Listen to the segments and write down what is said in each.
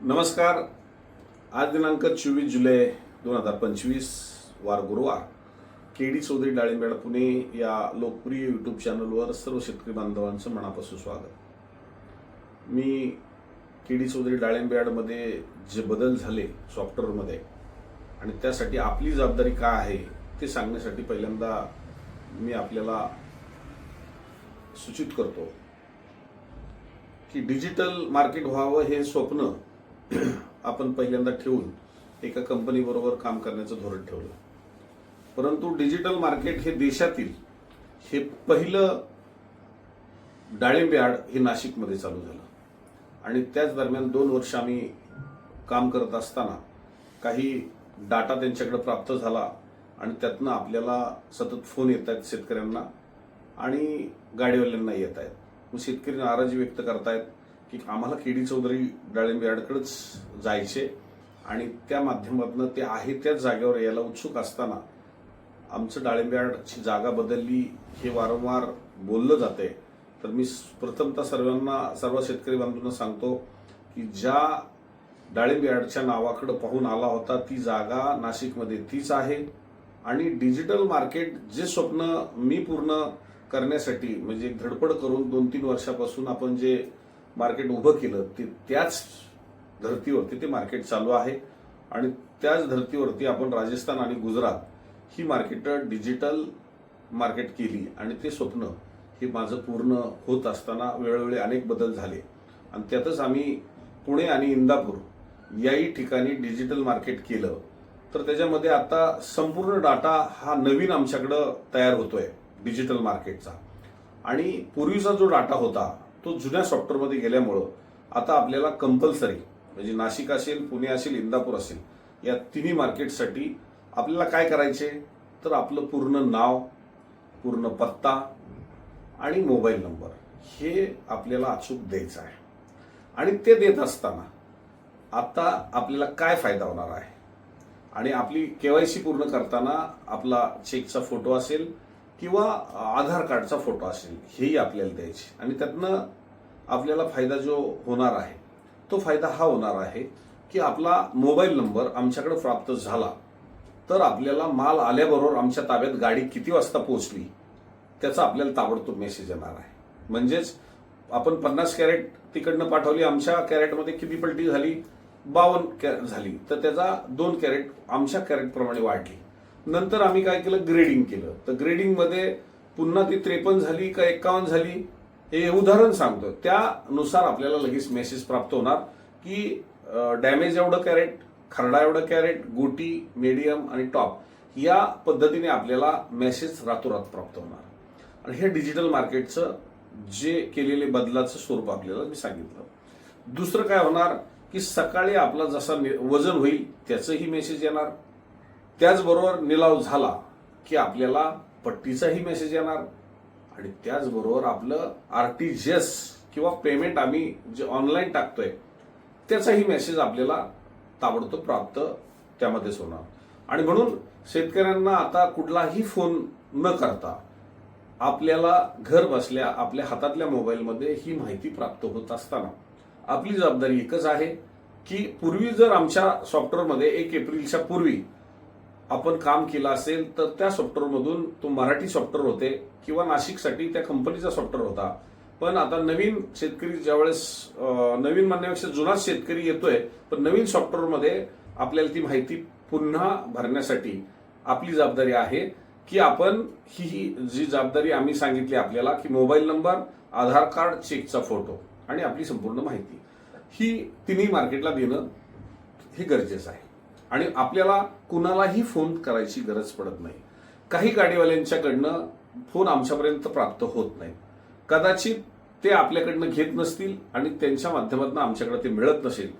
नमस्कार. आज दिनांक चोवीस जुलै दोन हजार पंचवीस वार गुरुवार. के डी चौधरी डाळिंबेड पुणे या लोकप्रिय यूट्यूब चॅनलवर सर्व शेतकरी बांधवांचं मनापासून स्वागत. मी के डी चौधरी डाळिंबेडमध्ये जे बदल झाले सॉफ्टवेअरमध्ये आणि त्यासाठी आपली जबाबदारी काय आहे ते सांगण्यासाठी पहिल्यांदा मी आपल्याला सूचित करतो की डिजिटल मार्केट व्हावं हे स्वप्न आपण पहिल्यांदा ठेवून एका कंपनीबरोबर काम करण्याचं धोरण ठेवलं. परंतु डिजिटल मार्केट हे देशातील हे पहिलं डाळिंब यार्ड हे नाशिकमध्ये चालू झालं. आणि त्याच दरम्यान दोन वर्ष आम्ही काम करत असताना काही डाटा त्यांच्याकडे प्राप्त झाला आणि त्यातनं आपल्याला सतत फोन येत आहेत शेतकऱ्यांना आणि गाडीवाल्यांना येत आहेत. मग शेतकरी नाराजी व्यक्त करतायत. की आम्हाला केडी चौधरी डाळिंब यार्डकडेच जायचे आणि त्या माध्यमातून ते आहे त्याच जागेवर यायला उत्सुक असताना आमचं डाळिंब यार्डची जागा बदलली हे वारंवार बोललं जाते. तर मी प्रथमतः सर्वांना सर्व शेतकरी बांधवांना सांगतो की ज्या डाळिंब यार्डच्या नावाकडे पाहून आला होता ती जागा नाशिकमध्ये तीच आहे. आणि डिजिटल मार्केट जे स्वप्न मी पूर्ण करण्यासाठी म्हणजे धडपड करून दोन तीन वर्षापासून आपण जे मार्केट उभं केलं ते त्याच धर्तीवरती ते मार्केट चालू आहे. आणि त्याच धर्तीवरती आपण राजस्थान आणि गुजरात ही मार्केट डिजिटल मार्केट केली. आणि ते स्वप्न हे माझं पूर्ण होत असताना वेळोवेळी अनेक बदल झाले. आणि त्यातच आम्ही पुणे आणि इंदापूर याही ठिकाणी डिजिटल मार्केट केलं. तर त्याच्यामध्ये आता संपूर्ण डाटा हा नवीन आमच्याकडं तयार होतोय डिजिटल मार्केटचा. आणि पूर्वीचा जो डाटा होता तो जुन्या सॉफ्टवेअरमध्ये गेल्यामुळं आता आपल्याला कंपल्सरी म्हणजे नाशिक असेल पुणे असेल इंदापूर असेल या तिन्ही मार्केटसाठी आपल्याला काय करायचे? तर आपलं पूर्ण नाव पूर्ण पत्ता आणि मोबाईल नंबर हे आपल्याला अचूक द्यायचं आहे. आणि ते देत असताना आता आपल्याला काय फायदा होणार आहे? आणि आपली केवायसी पूर्ण करताना आपला चेकचा फोटो असेल किंवा आधार कार्डचा फोटो असेल हेही आपल्याला द्यायचे. आणि त्यातनं आपल्याला फायदा जो होणार आहे तो फायदा हा होणार आहे की आपला मोबाईल नंबर आमच्याकडे प्राप्त झाला तर आपल्याला माल आल्याबरोबर आमच्या ताब्यात गाडी किती वाजता पोहोचली त्याचा आपल्याला ताबडतोब मेसेज येणार आहे. म्हणजेच आपण पन्नास कॅरेट तिकडनं पाठवली आमच्या कॅरेटमध्ये किती पलटी झाली? बावन्न कॅरेट झाली. तर त्याचा दोन कॅरेट आमच्या कॅरेटप्रमाणे वाढली. नंतर आम्ही काय केलं? ग्रेडिंग केलं. तर ग्रेडिंगमध्ये पुन्हा ती त्रेपन्न झाली का एक्कावन्न झाली हे उदाहरण सांगतो त्यानुसार आपल्याला लगेच मेसेज प्राप्त होणार की डॅमेज एवढं कॅरेट खरडा एवढं कॅरेट गोटी मीडियम आणि टॉप या पद्धतीने आपल्याला मेसेज रातोरात प्राप्त होणार. आणि हे डिजिटल मार्केटचं जे केलेले बदलाचं स्वरूप आपल्याला मी सांगितलं. दुसरं काय होणार की सकाळी आपला जसा वजन होईल त्याचंही मेसेज येणार. त्याचबरोबर निलाव झाला की आपल्याला पट्टीचाही मेसेज येणार. आणि त्याचबरोबर आपलं आर टी जी एस किंवा पेमेंट आम्ही जे ऑनलाईन टाकतोय त्याचाही मेसेज आपल्याला ताबडतोब प्राप्त त्यामध्येच होणार. आणि म्हणून शेतकऱ्यांना आता कुठलाही फोन न करता आपल्याला घर बसल्या आपल्या हातातल्या मोबाईलमध्ये ही माहिती प्राप्त होत असताना आपली जबाबदारी एकच आहे की पूर्वी जर आमच्या सॉफ्टवेअरमध्ये एक एप्रिलच्या पूर्वी आपण काम केलं असेल तर त्या सॉफ्टवेअरमधून तो मराठी सॉफ्टवेअर होते किंवा नाशिकसाठी त्या कंपनीचा सॉफ्टवेअर होता. पण आता नवीन शेतकरी ज्यावेळेस नवीन म्हणण्यापेक्षा जुनाच शेतकरी येतोय पण नवीन सॉफ्टवेअरमध्ये आपल्याला ती माहिती पुन्हा भरण्यासाठी आपली जबाबदारी आहे की आपण ही ही जी जबाबदारी आम्ही सांगितली आपल्याला की मोबाईल नंबर आधार कार्ड चेकचा फोटो आणि आपली संपूर्ण माहिती. ही तिन्ही मार्केटला देणं हे गरजेचं आहे. आणि आपल्याला कुणालाही फोन करायची गरज पडत नाही. काही गाडीवाल्यांच्याकडनं फोन आमच्यापर्यंत प्राप्त होत नाही. कदाचित ते आपल्याकडनं घेत नसतील आणि त्यांच्या माध्यमातून आमच्याकडे ते मिळत नसेल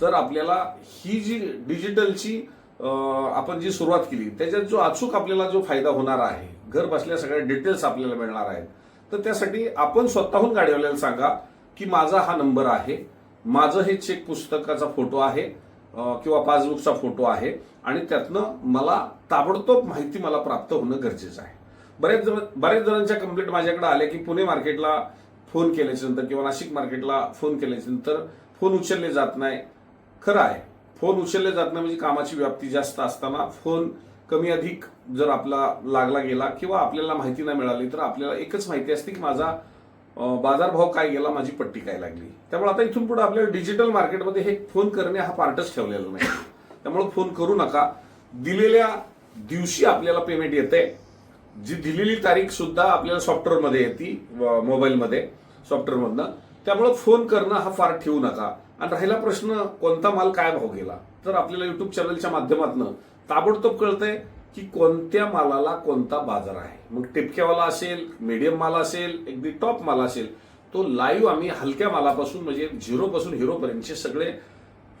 तर आपल्याला ही जी डिजिटलची आपण जी सुरुवात केली त्याच्यात जो अचूक आपल्याला जो फायदा होणार आहे घर बसल्या सगळ्या डिटेल्स आपल्याला मिळणार आहेत तर त्यासाठी आपण स्वतःहून गाडीवाल्याला सांगा की माझा हा नंबर आहे माझं हे चेक पुस्तकाचा फोटो आहे किंवा पासबुकचा फोटो आहे आणि त्यातनं मला ताबडतोब माहिती मला प्राप्त होणं गरजेचं आहे. बरेच जण बरेच जणांच्या कंप्लेंट माझ्याकडे आल्या की पुणे मार्केटला फोन केल्याच्यानंतर किंवा नाशिक मार्केटला फोन केल्याच्यानंतर फोन उचलले जात नाही. खरं आहे फोन उचलले जात नाही म्हणजे कामाची व्याप्ती जास्त असताना फोन कमी अधिक जर आपला लागला गेला किंवा आपल्याला माहिती नाही मिळाली तर आपल्याला एकच माहिती असते की माझा बाजारभाव काय गेला माझी पट्टी काय लागली? त्यामुळे आता इथून पुढे आपल्याला डिजिटल मार्केटमध्ये हे फोन करणे हा पार्टच ठेवलेला नाही. त्यामुळे फोन करू नका. दिलेल्या दिवशी आपल्याला पेमेंट येते जी दिलेली तारीख सुद्धा आपल्याला सॉफ्टवेअरमध्ये येते मोबाईलमध्ये सॉफ्टवेअरमधनं त्यामुळे फोन करणं हा फार ठेवू नका. आणि राहिला प्रश्न कोणता माल काय भाव गेला? तर आपल्याला युट्यूब चॅनलच्या माध्यमातून ताबडतोब कळतंय. की कोणत्या मालाला कोणता बाजार आहे. मग टिपक्यावाला असेल मीडियम माल असेल अगदी टॉप माल असेल तो लाईव्ह आम्ही हलक्या मालापासून म्हणजे झिरोपासून हिरोपर्यंतचे सगळे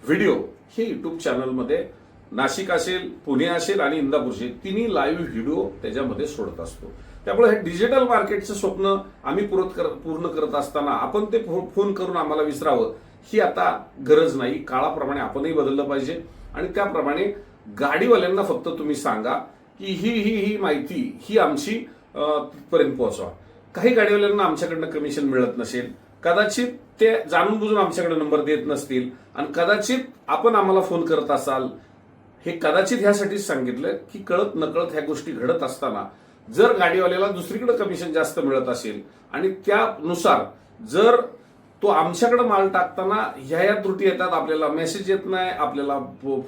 व्हिडिओ हे यूट्यूब चॅनलमध्ये नाशिक असेल पुणे असेल आणि इंदापूरचे तिन्ही लाईव्ह व्हिडिओ त्याच्यामध्ये सोडत असतो. त्यामुळे हे डिजिटल मार्केटचं स्वप्न आम्ही पुरत कर पूर्ण करत असताना आपण ते फो- फोन करून आम्हाला विसरावं ही आता गरज नाही. काळाप्रमाणे आपणही बदललं पाहिजे आणि त्याप्रमाणे गाडीवाल्यांना फक्त तुम्ही सांगा की ही ही ही माहिती ही आमची पर्यंत तिथपर्यंत पोहोचवा. काही गाडीवाल्यांना आमच्याकडनं कमिशन मिळत नसेल. कदाचित ते जाणून बुजून आमच्याकडे नंबर देत नसतील. आणि कदाचित आपण आम्हाला फोन करत असाल. हे कदाचित ह्यासाठीच सांगितलं की कळत नकळत ह्या गोष्टी घडत असताना जर गाडीवाल्याला दुसरीकडे कमिशन जास्त मिळत असेल आणि त्यानुसार जर तो आमच्याकडे माल टाकताना ह्या या त्रुटी येतात आपल्याला मेसेज येत नाही आपल्याला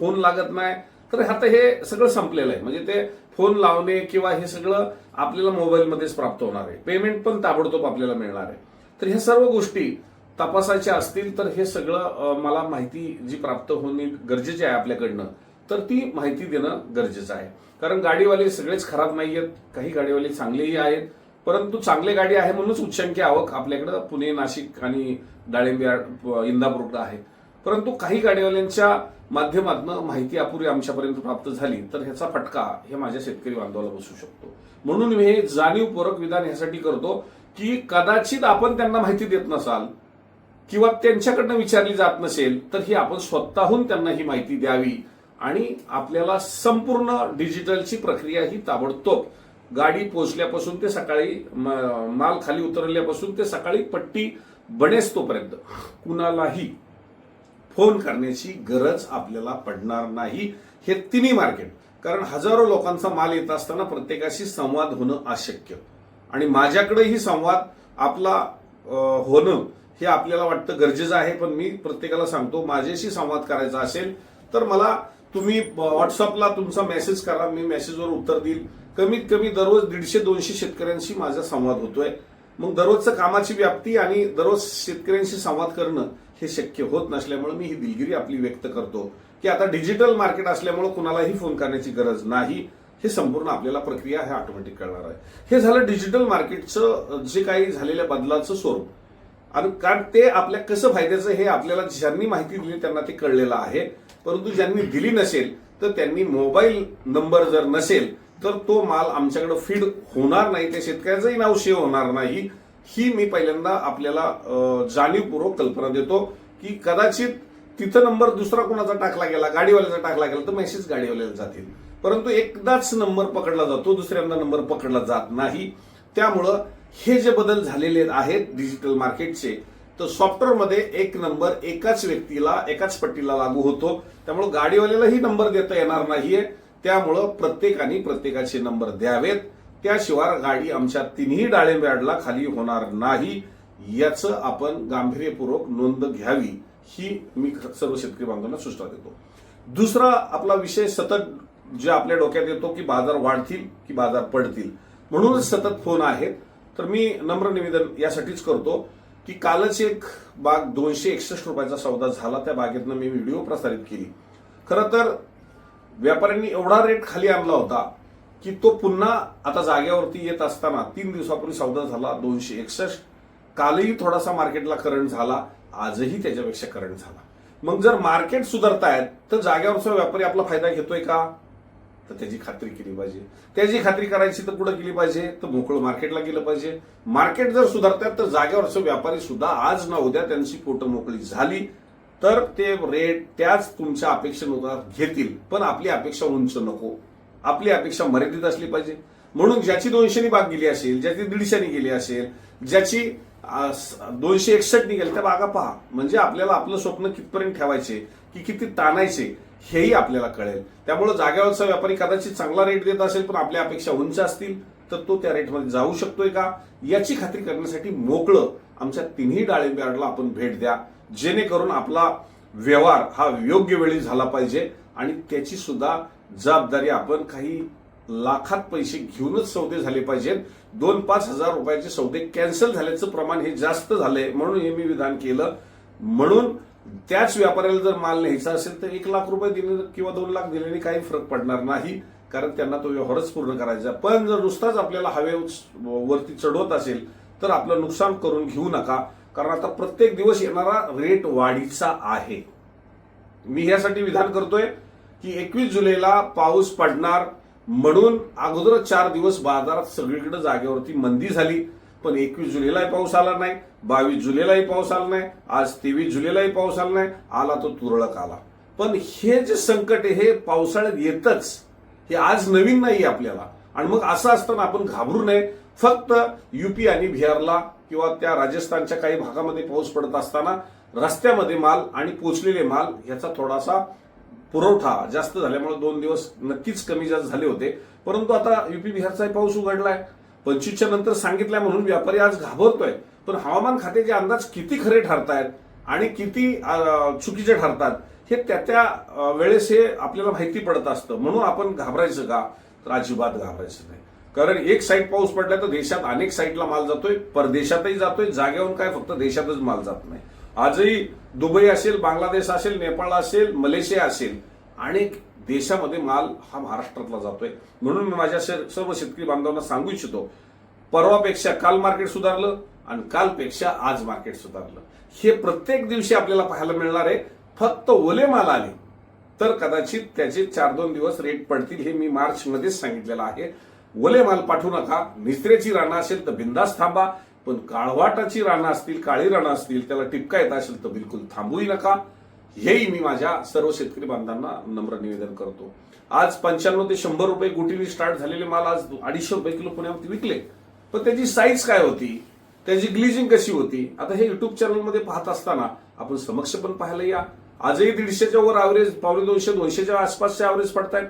फोन लागत नाही तर आता हे सगळं संपलेलं आहे. म्हणजे ते फोन लावणे किंवा हे सगळं आपल्याला मोबाईलमध्येच प्राप्त होणार आहे. पेमेंट पण ताबडतोब आपल्याला मिळणार आहे. तर ह्या सर्व गोष्टी तपासायच्या असतील तर हे सगळं मला माहिती जी प्राप्त होणे गरजेची आहे आपल्याकडनं तर ती माहिती देणं गरजेचं आहे. कारण गाडीवाले सगळेच खराब नाही आहेत काही गाडीवाले चांगलेही आहेत परंतु चांगले गाडी आहे म्हणूनच उच्चांकी आवक आपल्याकडं पुणे नाशिक आणि डाळिंब्या इंदापूर आहे. परंतु काही गाडीवाल्यांच्या माध्यमातून माहिती अपुरी आमच्यापर्यंत प्राप्त झाली तर ह्याचा फटका हे माझ्या शेतकरी बांधवाला बसू शकतो. म्हणून मी हे जाणीवपूर्वक विधान ह्यासाठी करतो की कदाचित आपण त्यांना माहिती देत नसाल किंवा त्यांच्याकडनं विचारली जात नसेल तर ही आपण स्वतःहून त्यांना ही माहिती द्यावी आणि आपल्याला संपूर्ण डिजिटलची प्रक्रिया ही ताबडतोब गाडी पोचल्यापासून ते सकाळी माल खाली उतरल्यापासून ते सकाळी पट्टी बनेस तोपर्यंत. कुणालाही फोन करण्याची गरज आपल्याला पडणार नाही. हे तिन्ही मार्केट. कारण हजारो लोकांचा माल येत असताना प्रत्येकाशी संवाद होणं अशक्य. आणि माझ्याकडेही संवाद आपला होणं हे आपल्याला वाटतं गरजेचं आहे. पण मी प्रत्येकाला सांगतो माझ्याशी संवाद करायचा असेल तर मला तुम्ही व्हॉट्सअपला तुमचा मेसेज करा. मी मेसेजवर उत्तर देईल. कमीत कमी दररोज दीडशे दोनशे शेतकऱ्यांशी माझा संवाद होतोय. मग दररोजचं कामाची व्याप्ती आणि दररोज शेतकऱ्यांशी संवाद करणं हे शक्य होत नसल्यामुळे मी ही दिलगिरी आपली व्यक्त करतो की आता डिजिटल मार्केट असल्यामुळे कुणालाही फोन करण्याची गरज नाही. हे संपूर्ण आपल्याला प्रक्रिया हे ऑटोमॅटिक करणार आहे. हे झालं डिजिटल मार्केटचं जे काही झालेल्या बदलाचं स्वरूप. आणि कारण ते आपल्या कसं फायद्याचं हे आपल्याला ज्यांनी माहिती दिली त्यांना ते कळलेलं आहे. परंतु ज्यांनी दिली नसेल तर त्यांनी मोबाईल नंबर जर नसेल तर तो माल आमच्याकडे फीड होणार नाही. त्या शेतकऱ्याचंही नाव सेव्ह होणार नाही. ही मी पहिल्यांदा आपल्याला जाणीवपूर्वक कल्पना देतो की कदाचित तिथं नंबर दुसरा कोणाचा टाकला गेला गाडीवाल्याचा टाकला गेला तर मेसेज गाडीवाल्याला जातील. परंतु एकदाच नंबर पकडला जातो दुसऱ्यांदा नंबर पकडला जात नाही. त्यामुळं हे जे बदल झालेले आहेत डिजिटल मार्केटचे तर सॉफ्टवेअरमध्ये एक नंबर एकाच व्यक्तीला एकाच पट्टीला लागू होतो. त्यामुळं गाडीवाल्यालाही नंबर देता येणार नाहीये. त्यामुळं प्रत्येकाने प्रत्येकाचे नंबर द्यावेत. त्याशिवाय गाडी आमच्या तिन्ही डाळिंब्याडला खाली होणार नाही याचं आपण गांभीर्यपूर्वक नोंद घ्यावी ही मी सर्व शेतकरी बांधवांना सूचना देतो. दुसरा आपला विषय सतत जे आपल्या डोक्यात येतो की बाजार वाढतील की बाजार पडतील म्हणूनच सतत फोन आहेत. तर मी नम्र निवेदन यासाठीच करतो की कालच एक बाग दोनशे एकसष्ट रुपयाचा सौदा झाला त्या बागेतनं मी व्हिडिओ प्रसारित केली. खरं तर व्यापाऱ्यांनी एवढा रेट खाली आणला होता की तो पुन्हा आता जागेवरती येत असताना तीन दिवसापूर्वी सौदा झाला दोनशे एकसष्ट. कालही थोडासा मार्केटला करंट झाला आजही त्याच्यापेक्षा करंट झाला. मग जर मार्केट सुधारतायत तर जाग्यावरचा व्यापारी आपला फायदा घेतोय का? तर त्याची खात्री केली पाहिजे. त्याची खात्री करायची तर कुठं केली पाहिजे तर मोकळं मार्केटला गेलं पाहिजे. मार्केट जर सुधारतात तर जागेवरचे व्यापारी सुद्धा आज ना उद्या त्यांची पोटं मोकळी झाली तर ते रेट त्याच तुमच्या अपेक्षेनुसार घेतील. पण आपली अपेक्षा उंच नको. आपली अपेक्षा मर्यादित असली पाहिजे. म्हणून ज्याची दोनशेनी बाग गेली असेल ज्याची दीडशेनी गेली असेल ज्याची दोनशे एकसष्ट निघेल त्या बागा पहा. म्हणजे आपल्याला आपलं स्वप्न कितपर्यंत ठेवायचे की किती ताणायचे हेही आपल्याला कळेल. त्यामुळे जागेवरचा व्यापारी कदाचित चांगला रेट देत असेल पण आपल्या अपेक्षा उंच असतील तर तो त्या रेटमध्ये जाऊ शकतोय का? याची खात्री करण्यासाठी मोकळं आमच्या तिन्ही डाळिंब यार्डला आपण भेट द्या. जेणेकरून आपला व्यवहार हा योग्य वेळी झाला पाहिजे आणि त्याची सुद्धा जबाबदारी आपण काही लाखात पैसे घेऊनच सौदे झाले पाहिजेत. दोन पाच हजार रुपयाचे सौदे कॅन्सल झाल्याचं प्रमाण हे जास्त झालंय म्हणून हे मी विधान केलं. म्हणून त्याच व्यापाऱ्याला जर माल न्यायचा असेल तर एक लाख रुपये दिले किंवा दोन लाख दिल्याने काही फरक पडणार नाही कारण त्यांना तो व्यवहारच पूर्ण करायचा पण जर नुसताच आपल्याला हवे वरती चढवत असेल तर आपलं नुकसान करून घेऊ नका कारण आता प्रत्येक दिवस येणारा रेट वाढीचा आहे. मी ह्यासाठी विधान करतोय. की एकवीस जुलैला पाऊस पडणार म्हणून अगोदर चार दिवस बाजारात सगळीकडे जागेवरती मंदी झाली. पण एकवीस जुलैलाही पाऊस आला नाही बावीस जुलैलाही पाऊस आला नाही आज तेवीस जुलैलाही पाऊस आला नाही आला तो तुरळक आला. पण हे जे संकट आहे हे पावसाळ्यात येतच. हे आज नवीन नाही आपल्याला. आणि मग असं असताना आपण घाबरू नये. फक्त युपी आणि बिहारला किंवा त्या राजस्थानच्या काही भागामध्ये पाऊस पडत असताना रस्त्यामध्ये माल आणि पोचलेले माल याचा थोडासा पुरवठा जास्त झाल्यामुळे दोन दिवस नक्कीच कमी जास्त झाले होते. परंतु आता युपी बिहारचाही पाऊस उघडलाय. पंचवीसच्या नंतर सांगितलंय म्हणून व्यापारी आज घाबरतोय. पण हवामान खात्याचे अंदाज किती खरे ठरतायत आणि किती चुकीचे ठरतात हे त्या त्या वेळेस हे आपल्याला माहिती पडत असतं. म्हणून आपण घाबरायचं का? तर अजिबात घाबरायचं नाही. कारण एक साईड पाऊस पडला तर देशात अनेक साईडला माल जातोय परदेशातही जातोय जागेवरून काय फक्त देशातच माल जात नाही. आजही दुबई असेल बांगलादेश असेल नेपाळ असेल मलेशिया असेल अनेक देशामध्ये माल हा महाराष्ट्रातला जातोय. म्हणून मी माझ्या सर्व शेतकरी बांधवांना सांगू इच्छितो परवापेक्षा काल मार्केट सुधारलं आणि कालपेक्षा आज मार्केट सुधारलं. हे प्रत्येक दिवशी आपल्याला पाहायला मिळणार आहे. फक्त ओले माल आले तर कदाचित त्याचे चार दोन दिवस रेट पडतील हे मी मार्चमध्येच सांगितलेलं आहे. ओले माल पाठवू नका निस्त्र्याची राणा असेल तर बिंदास थांबा. पण काळवाटाची रानं असतील काळी रानं असतील त्याला टिपका येत असेल तर बिलकुल थांबूही नका. हेही मी माझ्या सर्व शेतकरी बांधवांना नम्र निवेदन करतो. आज पंच्याण्णव ते शंभर रुपये गुटीने स्टार्ट झालेले माल आज अडीचशे रुपये किलो पुण्यावरती विकले. पण त्याची साईज काय होती? त्याची ग्लिजिंग कशी होती? आता हे युट्यूब चॅनलमध्ये पाहत असताना आपण समक्ष पण पाहायला या. आजही दीडशेच्या वर ॲव्हरेज पावणे दोनशे दोनशेच्या आसपासचे ॲव्हरेज पडतायत.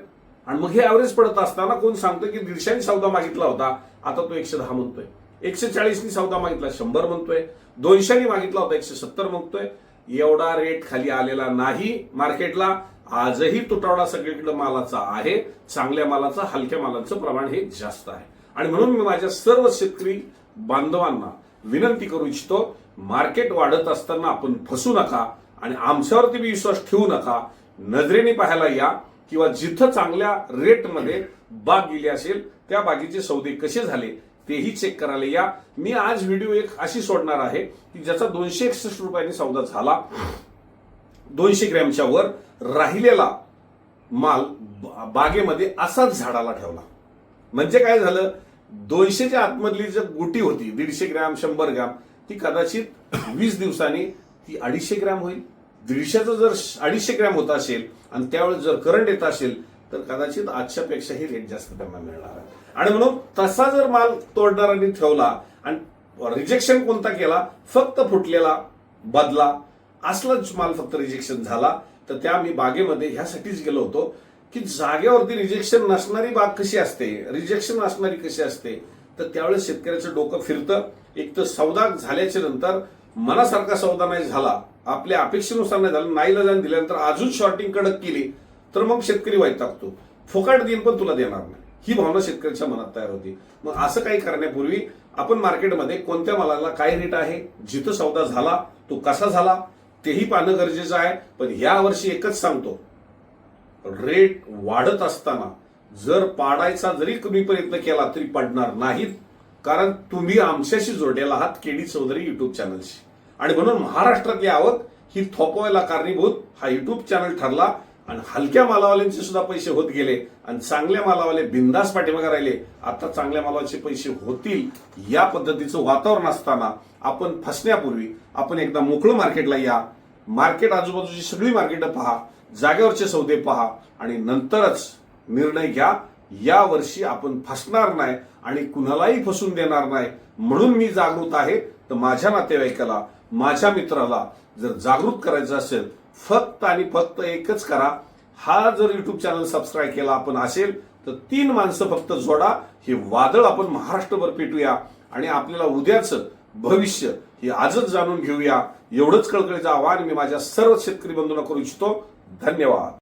आणि मग हे ॲव्हरेज पडत असताना कोण सांगतं की दीडशेने सौदा मागितला होता? आता तो एकशे दहा म्हणतोय. एकशे चाळीसनी सौदा मागितला शंभर म्हणतोय. दोनशेनी मागितला होता एकशे सत्तर म्हणतोय. एवढा रेट खाली आलेला नाही मार्केटला आजही तुटवडा सगळीकडे मालाचा आहे. चांगल्या मालाचा हलक्या मालाचं प्रमाण हे जास्त आहे. आणि म्हणून मी माझ्या सर्व शेतकरी बांधवांना विनंती करू इच्छितो मार्केट वाढत असताना आपण फसू नका आणि आमच्यावरती बी विश्वास ठेवू नका. नजरेने पाहायला या किंवा जिथं चांगल्या रेटमध्ये बाग गेली असेल त्या बागेचे सौदे कसे झाले तेही चेक करायला या. मी आज व्हिडिओ एक अशी सोडणार आहे की ज्याचा दोनशे एकसष्ट रुपयांनी सौदा झाला. दोनशे ग्रॅमच्या वर राहिलेला माल बागेमध्ये असाच झाडाला ठेवला. म्हणजे काय झालं? दोनशेच्या आतमधली जी गुटी होती दीडशे ग्रॅम शंभर ग्रॅम ती कदाचित वीस दिवसांनी ती अडीचशे ग्रॅम होईल. दीडशेचं जर अडीचशे ग्रॅम होत असेल आणि त्यावेळेस जर करंट येत असेल तर कदाचित आजच्यापेक्षाही रेट जास्त त्यांना मिळणार आहे. आणि म्हणून तसा जर माल तोडणाऱ्यांनी ठेवला आणि रिजेक्शन कोणता केला फक्त फुटलेला बदला असलाच माल फक्त रिजेक्शन झाला तर त्या मी बागेमध्ये ह्यासाठीच गेलो होतो की जागेवरती रिजेक्शन नसणारी बाग कशी असते रिजेक्शन असणारी कशी असते तर त्यावेळेस शेतकऱ्याचं डोकं फिरतं. एक तर सौदा झाल्याच्यानंतर मनासारखा सौदा नाही झाला. आपल्या अपेक्षेनुसार नाही झाला. नाईला जाऊन दिल्यानंतर अजून शॉर्टिंग कडक केली तर मग शेतकरी वाईट टाकतो फुकाट देईन पण तुला देणार नाही. ही भावना शेतकऱ्याच्या मनात तयार होती. मग असं काही करण्यापूर्वी आपण मार्केटमध्ये कोणत्या मालाला काय रेट आहे जिथं सौदा झाला तो कसा झाला तेही पाहणं गरजेचं आहे. पण या वर्षी एकच सांगतो. रेट वाढत असताना जर पाडायचा जरी कमी प्रयत्न केला तरी पडणार नाहीत कारण तुम्ही आमच्याशी जोडलेला आहात केडी चौधरी युट्यूब चॅनलशी आणि म्हणून महाराष्ट्रातली आवक ही थोपवायला कारणीभूत हा युट्यूब चॅनल ठरला. आणि हलक्या मालावाल्यांचे सुद्धा पैसे होत गेले आणि चांगल्या मालावाले बिंदास पाठीमागे राहिले. आता चांगल्या मालाचे पैसे होतील या पद्धतीचं वातावरण असताना आपण फसण्यापूर्वी आपण एकदा मोकळं मार्केटला या. मार्केट आजूबाजूची सगळी मार्केटं पहा. जागेवरचे सौदे पहा आणि नंतरच निर्णय घ्या. या वर्षी आपण फसणार नाही आणि कुणालाही फसून देणार नाही म्हणून मी जागृत आहे. तर माझ्या नातेवाईकाला माझ्या मित्राला जर जागृत करायचं असेल फक्त आणि फक्त एकच करा. हा जर युट्यूब चॅनल सबस्क्राईब केला आपण असेल तर तीन माणसं फक्त जोडा. हे वादळ आपण महाराष्ट्रभर पेटूया. आणि आपल्याला उद्याचं भविष्य हे आजच जाणून घेऊया. एवढंच कळकळीचं आवाहन मी माझ्या सर्व शेतकरी बंधूंना करू इच्छितो. धन्यवाद.